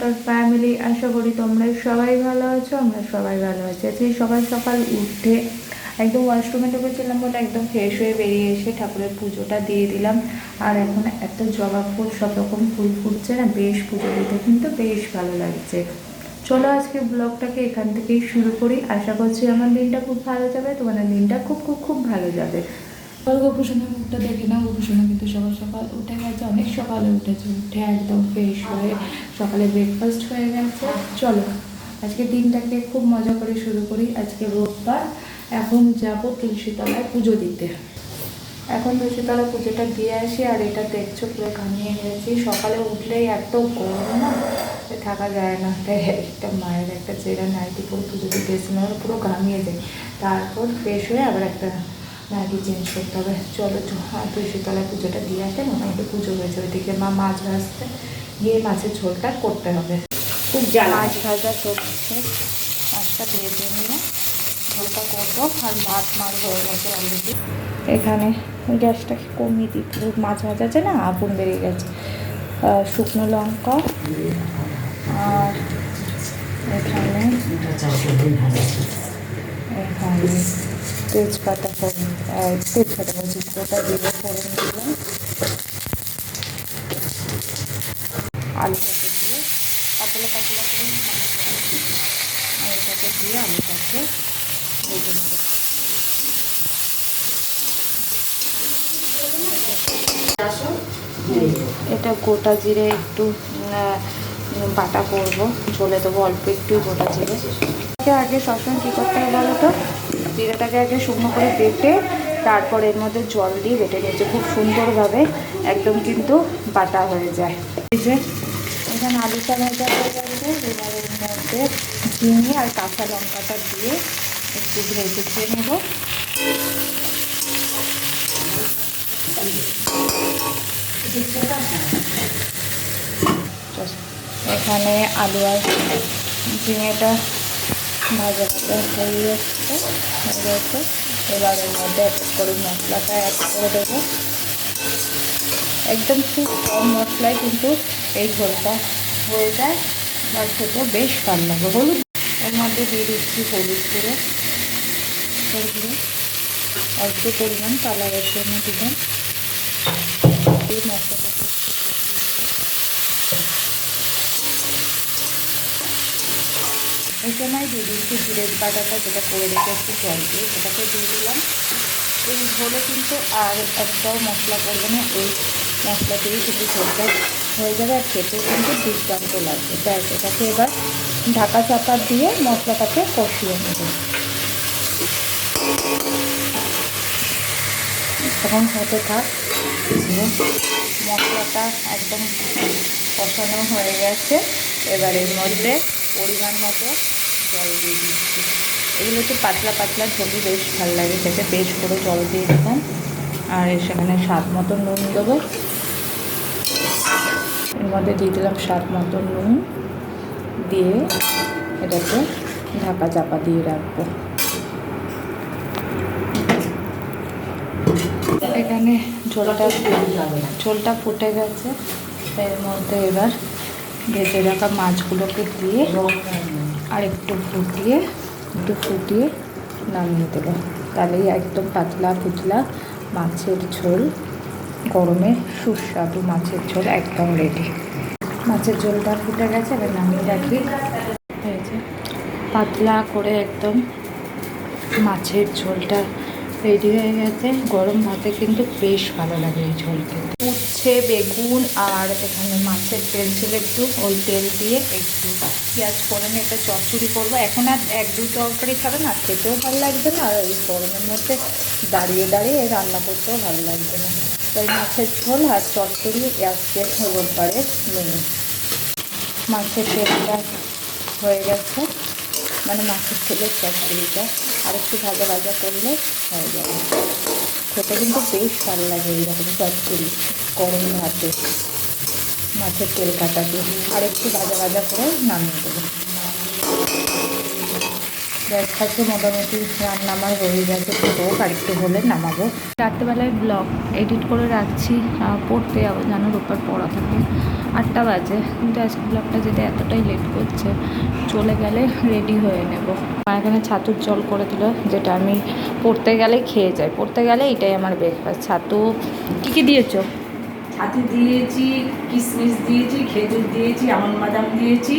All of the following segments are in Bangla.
তার ফ্যামিলি আশা করি তোমরা সবাই ভালো আছো, আমরা সবাই ভালো আছি। আজকে সকাল সকাল উঠে একদম ওয়াশরুমে ঢুকেছিলাম বলে একদম ফ্রেশ হয়ে বেরিয়ে এসে ঠাকুরের পুজোটা দিয়ে দিলাম। আর এখন এত জবা ফুল, সব রকম ফুল ফুটছে না, বেশ পুজো দিতে কিন্তু বেশ ভালো লাগছে। চলো আজকে ব্লগটাকে এখান থেকেই শুরু করি। আশা করছি আমার দিনটা খুব ভালো যাবে, তোমাদের দিনটা খুব খুব খুব ভালো যাবে। গোপুসোনার মুখটা দেখে না গোপুসোনা কিন্তু সকাল সকাল উঠে গেছে, অনেক সকালে উঠেছে। উঠে একদম ফ্রেশ হয়ে সকালে ব্রেকফাস্ট হয়ে গেছে। চলো, আজকে দিনটাকে খুব মজা করে শুরু করি। আজকে রোববার, এখন যাব তুলসীতলায় পুজো দিতে। এখন তুলসীতলা পুজোটা দিয়ে আসি, আর এটা দেখছ পুরো ঘামিয়ে গেছি। সকালে উঠলেই এত গরম না থাকা যায় না। তাই একটা মায়ের একটা চেরা নাইটি পরে পুজো দিতে এসেছিলাম পুরো ঘামিয়ে যায় তারপর ফ্রেশ হয়ে আবার একটা নাইটি চেঞ্জ করতে হবে? চলো চ আর তুলসীতলায় পুজোটা দিয়ে আসে মোটামুটি পুজো হয়েছে। ওইদিকে মা মাছ ভাজতে গিয়ে মাছের ঝোলটা করতে হবে। খুব জ্বালা। মাছ ভাজা চলছে। মাছটা ভেজে নিয়ে ঝোলটা করব। আর ভাত মার হয়ে গেছে অলরেডি এখানে গ্যাসটাকে কমিয়ে দিতে মাছ ভাজা আছে না? আগুন বেড়ে গেছে। শুকনো লঙ্কা। আর এখানে তেজপাতা ফোড়ন তেজপাতা বলছি, গোটা দিয়ে ফোড়ন দিলাম। আলুটাকে দিয়ে পাতলা পাতলা করে আলুটাকে দিয়ে আলুটাকে ভেজে এটা গোটা জিরে একটু বাটা করব, ঝোলে দেবো অল্প একটু গোটা জিরে। আগে সবসময় কী করতে হবে বলো তো? জিরেটাকে আগে শুকনো করে বেটে তারপর এর মধ্যে জল দিয়ে বেটে নিয়েছে খুব সুন্দরভাবে একদম কিন্তু বাটা হয়ে যায়। এখানে আলুটা ভাজা হয়ে এর মধ্যে আর কাঁচা লঙ্কাটা দিয়ে একটু ভেজে খেয়ে নেব। এখানে আলু আর ঝিঙেটা ভাজা হয়ে যাচ্ছে হয়ে গেছে এবার এর মধ্যে করে মশলাটা অ্যাড করে দেবো। একদম খুব কম মশলায় কিন্তু এই ঝোলটা হয়ে যায়। আর খেতে বেশ ভালো লাগে। হলুদ এর মধ্যে দিয়ে দিচ্ছি হলুদ গুঁড়ো। গুঁড়ো অল্প পরিমাণ কালারের জন্য দিলাম। এই মশলাটাকে একটু কষিয়ে নেব। এই সময় দিয়ে দিচ্ছি জিরের বাটাটা যেটা করে রেখেছি জল দিয়ে সেটাকে দিয়ে দিলাম। এই ঝোলে কিন্তু আর একটাও মশলা করবে না, এই মশলা দিয়েই কিন্তু ঝোলটা হয়ে যাবে আর খেতে কিন্তু দুর্দান্ত লাগবে। ব্যাস, এটাকে এবার ঢাকা চাপা দিয়ে মশলাটাকে কষিয়ে নেব। তখন হতে থাক মশলাটা একদম কষানো হয়ে গেছে। এবার এর মধ্যে পরিমাণ মতো জল দিয়ে দিচ্ছি। এগুলো একটু পাতলা পাতলা ছবি বেশ ভালো লাগে খেতে বেশ করে জল দিয়ে দিলাম। আর সেখানে স্বাদ মতো নুন দেবো। এর মধ্যে দিয়ে দিলাম স্বাদ মতো নুন। দিয়ে এটাকে ঢাকা চাপা দিয়ে রাখব। এখানে ঝোলটা ঝোলটা ফুটে গেছে। এর মধ্যে এবার ভেজে রাখা মাছগুলোকে দিয়ে আর একটু ফুটিয়ে একটু ফুটিয়ে নামিয়ে দেবো। তাহলেই একদম পাতলা পুতলা মাছের ঝোল, গরমে সুস্বাদু মাছের ঝোল একদম রেডি মাছের ঝোলটা ফুটে গেছে, এবার নামিয়ে রাখি। পাতলা করে একদম মাছের ঝোলটা রেডি হয়ে গেছে। গরম ভাতে কিন্তু বেশ ভালো লাগে এই ঝোল খেতে। উচ্ছে বেগুন আর এখানে মাছের তেল ছিল একটু, ওই তেল দিয়ে একটু পেঁয়াজ নিয়ে একটা চচ্চড়ি করব। এখন আর এক দু তরকারি খাবে না, খেতেও ভালো লাগবে না, আর এই গরমের মধ্যে দাঁড়িয়ে দাঁড়িয়ে রান্না করতেও ভালো লাগবে না। তাই মাছের ঝোল আর চচ্চড়ি আজকে রোববারের মেনু মাছের তেলটা হয়ে গেছে মানে মাছের তেলের চচ্চড়িটা আর একটু ভাজা ভাজা করলে হয়ে যাবে। খেতে কিন্তু বেশ ভালো লাগে এইরকম চচ্চড়ি। গরম ভাতে, মাছের তেল কাটা দিয়ে আর একটু ভাজা ভাজা করে নামিয়ে দেবো। ব্রেকফাস্টে মোটামুটি রান্না আমার হয়ে গেছে তো হোক আর একটু হলে নামাবো। রাত্রেবেলায় ব্লগ এডিট করে রাখছি পড়তে যাব, জানো রোববার পড়া থাকে। আটটা বাজে, কিন্তু আজকে ব্লগটা যেতে এতটাই লেট করছে, চলে গেলে রেডি হয়ে নেব। মা এখানে ছাতুর জল করে দিল, যেটা আমি পড়তে গেলে খেয়ে যাই। পড়তে গেলে এটাই আমার ব্রেকফাস্ট ছাতু, কী কী দিয়েছ? ছাতু দিয়েছি কিশমিশ দিয়েছি, খেজুর দিয়েছি, আমন বাদাম দিয়েছি,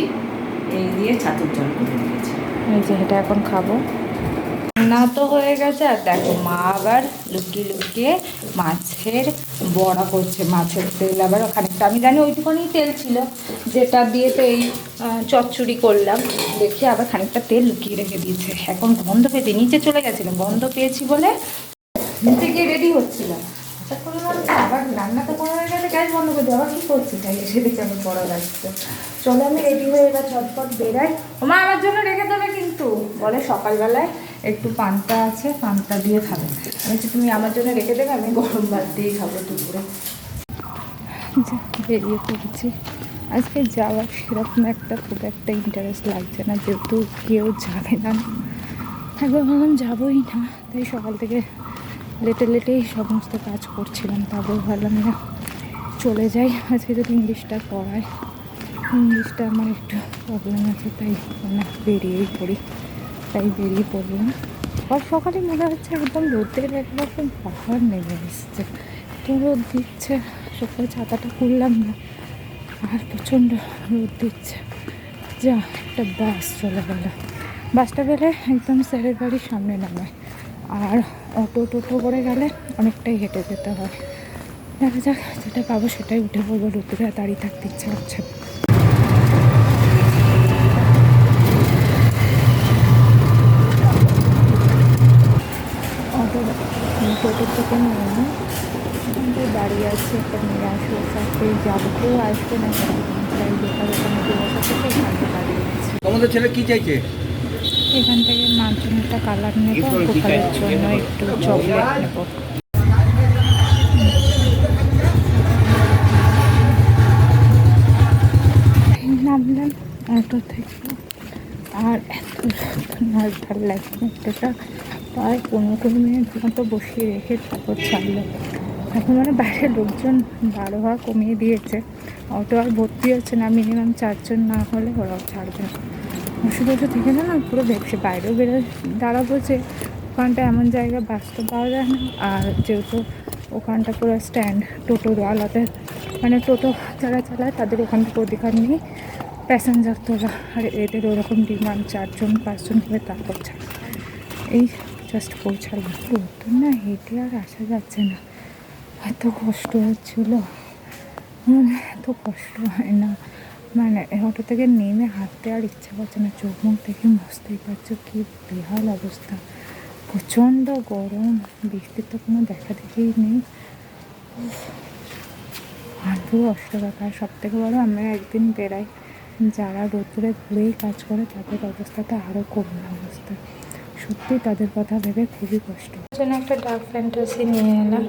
এই দিয়ে ছাতুর জল করে দিয়েছি এটা এখন খাব। না তো হয়ে গেছে, আর দেখো মা আবার লুকিয়ে লুকিয়ে মাছের বড়া করছে, মাছের তেল আবার খানিকটা। আমি জানি ওইটুকুনি তেল ছিল, যেটা দিয়ে তো এই চচ্চড়ি করলাম, দেখে আবার খানিকটা তেল লুকিয়ে রেখে দিয়েছে। এখন গন্ধ পেতে নিচে চলে গেছিলাম, গন্ধ পেয়েছি বলে নিচে গিয়ে রেডি হচ্ছিলাম। করে হয়ে করে আবার কী তাই আমি পড়া যাচ্ছে চলো আমি ওমা, আমার জন্য রেখে দেবে কিন্তু। বলে সকালবেলায় একটু পান্তা আছে, পান্তা দিয়ে আমি তুমি আমার জন্য রেখে দেবে, আমি গরম খাব আজকে যাওয়ার সেরকম একটা খুব একটা ইন্টারেস্ট লাগছে না, যেহেতু কেউ যাবে না। একবার ভাবলাম যাবোই না। তাই সকাল থেকে লেটে লেটেই সমস্ত কাজ করছিলাম, তারপর ভাবলাম না চলে যাই। আজকে যদি ইংলিশটা পড়ায়। ইংলিশটা আমার একটু প্রবলেম আছে, তাই না, বেরিয়েই পড়ি। তাই বেরিয়ে পড়লাম। আর সকালে মনে হচ্ছে একদম রোদের একরকম পাহাড় নেমে এসছে। তো রোদ দিচ্ছে, সকালে ছাতাটা খুললাম না। আর প্রচণ্ড রোদ দিচ্ছে। যা, একটা বাস চলে গেল। বাসটা গেলে একদম স্যারের বাড়ির সামনে নামায়। আর অটো টোটো করে গেলে অনেকটাই হেঁটে যেতে হয়। দেখা যাক যেটা পাবো সেটাই উঠে পড়ব, রোদ্দুরে আর দাঁড়িয়ে থাকতে ইচ্ছা হচ্ছে। অটো দাঁড়িয়ে একটা মেয়ে যাব। কেউ আসবে না। তোমাদের ছেলে কি চাইছে? এখান থেকে মার কালার নেব গোপালের জন্য একটু চকলেট নেব। নামলাম অটো থেকে আর এত আর ভালো লাগছে অটোটা প্রায় পনেরো কুড়ি মিনিট মতো বসিয়ে রেখে তারপর ছাড়লো। এখন মানে বাইরে লোকজন বারো হওয়া কমিয়ে দিয়েছে। অটো আর ভর্তি হচ্ছে না মিনিমাম চারজন না হলে ওরাও ছাড়বে বসে বসে থেকে না না পুরো ব্যবসা বাইরেও বেরো দাঁড়াবো যে ওখানটা এমন জায়গা বাস তো পাওয়া যায় না। আর যেহেতু ওখানটা পুরো স্ট্যান্ড টোটোর আলাদা। মানে টোটো যারা চালায় তাদের ওখান থেকে অধিকার নেই। প্যাসেঞ্জার তোলা আর এদের ওরকম ডিমান্ড চারজন, পাঁচজন করে তারপর ছাড়ে। এই জাস্ট পৌঁছালাম। তো না হেঁটে আর আসা যাচ্ছে না। এত কষ্ট হচ্ছিল। মানে এত কষ্ট হয় না। মানে অটো থেকে নেমে হাঁটতে আর ইচ্ছা করছে না, চোখ মুখ দেখে বুঝতেই পারছ কি বেহাল অবস্থা। প্রচণ্ড গরম বৃষ্টির তো কোনো দেখা দেখিই নেই। আর পুরো অষ্টকার সব থেকে বড় আমরা একদিন বেড়াই, যারা রোদ্দুরে ঘুরেই কাজ করে, তাদের অবস্থাটা আরও করুণ অবস্থা। সত্যি তাদের কথা ভেবে খুবই কষ্ট। জন্য একটা ডার্ক ফ্যান্টাসি নিয়ে এলাম।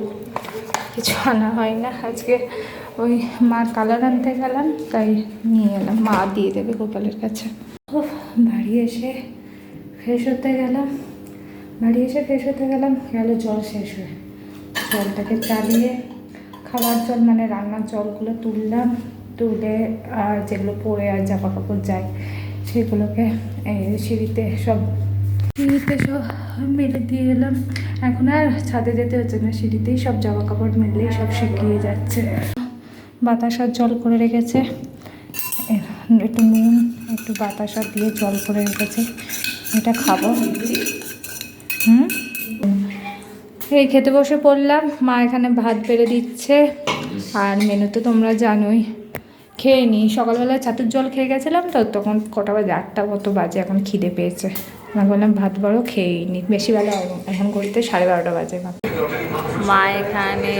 কিছু আনা হয় না আজকে। ওই মার কালার আনতে গেলাম তাই নিয়ে এলাম। মা দিয়ে দেবে গোপালের কাছে। উফ, বাড়ি এসে ফ্রেশ হতে গেলাম। বাড়ি এসে ফ্রেশ হতে গেলাম গেল জল শেষ হয়ে। জলটাকে চালিয়ে খাবার জল মানে রান্নার জলগুলো তুললাম তুলে আর যেগুলো পরে আর জামা কাপড় যায় সেগুলোকে সিঁড়িতে সব সিঁড়িতে সব মেলে দিয়ে এলাম। এখন আর ছাদে যেতে হচ্ছে না সিঁড়িতেই সব জামা কাপড় মেললেই সব শুকিয়ে যাচ্ছে। বাতাসার জল করে রেখেছে। একটু নুন, একটু বাতাসা দিয়ে জল করে রেখেছে। এটা খাব। হুম? এই খেতে বসে পড়লাম। মা এখানে ভাত বেড়ে দিচ্ছে। আর মেনু তো তোমরা জানোই। খেয়ে নিই সকালবেলা ছাতুর জল খেয়ে গেছিলাম তো, তখন কটা বাজে? আটটা মতো বাজে, এখন খিদে পেয়েছে। আমি বললাম, ভাত বড়ো খেয়েই নি। বেশি বেলা এখন ঘড়িতে সাড়ে বারোটা বাজে। মা এখানে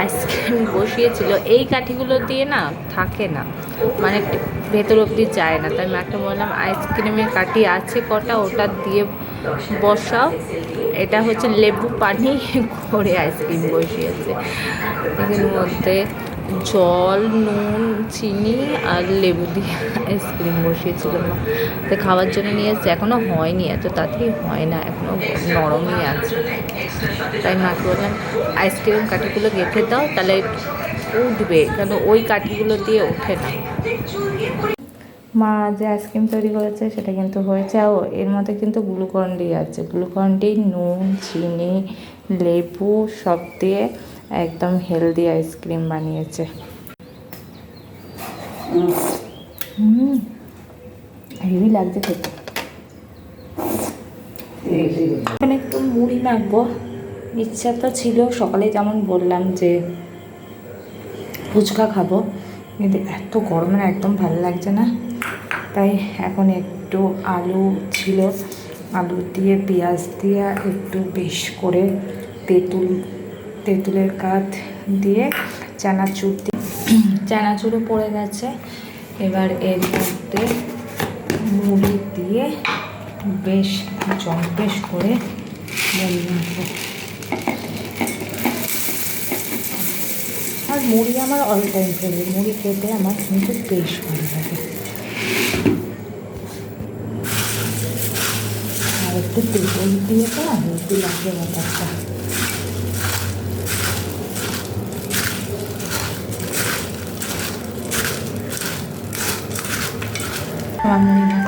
আইসক্রিম বসিয়েছিল। এই কাঠিগুলো দিয়ে না থাকে না। মানে ভেতর অবধি যায় না। তাই মাকে বললাম আইসক্রিমের কাঠি আছে কটা, ওটা দিয়ে বসাও। এটা হচ্ছে লেবু পানি করে আইসক্রিম বসিয়েছে। এর মধ্যে জল, নুন, চিনি আর লেবু দিয়ে আইসক্রিম বসিয়েছিল মা তো খাওয়ার জন্য নিয়ে এসছে এখনও হয়নি, এত তাড়াতাড়ি হয় না এখনও নরমই আছে। তাই মাকে বললাম আইসক্রিম কাঠিগুলো গেঁথে দাও, তাহলে উঠবে, কেন ওই কাঠিগুলো দিয়ে ওঠে না। মা যে আইসক্রিম তৈরি করেছে, সেটা কিন্তু হয়েছে। আর এর মধ্যে কিন্তু গ্লুকন ডি আছে। গ্লুকন ডি নুন, চিনি, লেবু সব দিয়ে একদম হেলদি আইসক্রিম বানিয়েছে। হুম হেভি লাগছে খেতে। এখন একটু মুড়ি মাখবো। ইচ্ছা তো ছিল, সকালে যেমন বললাম যে ফুচকা খাব। কিন্তু এত গরমে না একদম ভালো লাগছে না। তাই এখন একটু আলু ছিল। আলু দিয়ে, পেঁয়াজ দিয়ে একটু বেশ করে তেঁতুল তেঁতুলের কাঠ দিয়ে চানাচুর দিয়ে চানাচুরও পড়ে গেছে। এবার এর মধ্যে মুড়ি দিয়ে বেশ জম্পেশ করে মুড়ি আর মুড়ি আমার অল টাইম ফেভারিট মুড়ি খেতে আমার কিন্তু বেশ ভালো লাগে। আর একটু তেঁতুল দিয়ে তো না, হেলদি লাগে ব্যাপারটা। আমার মুড়ি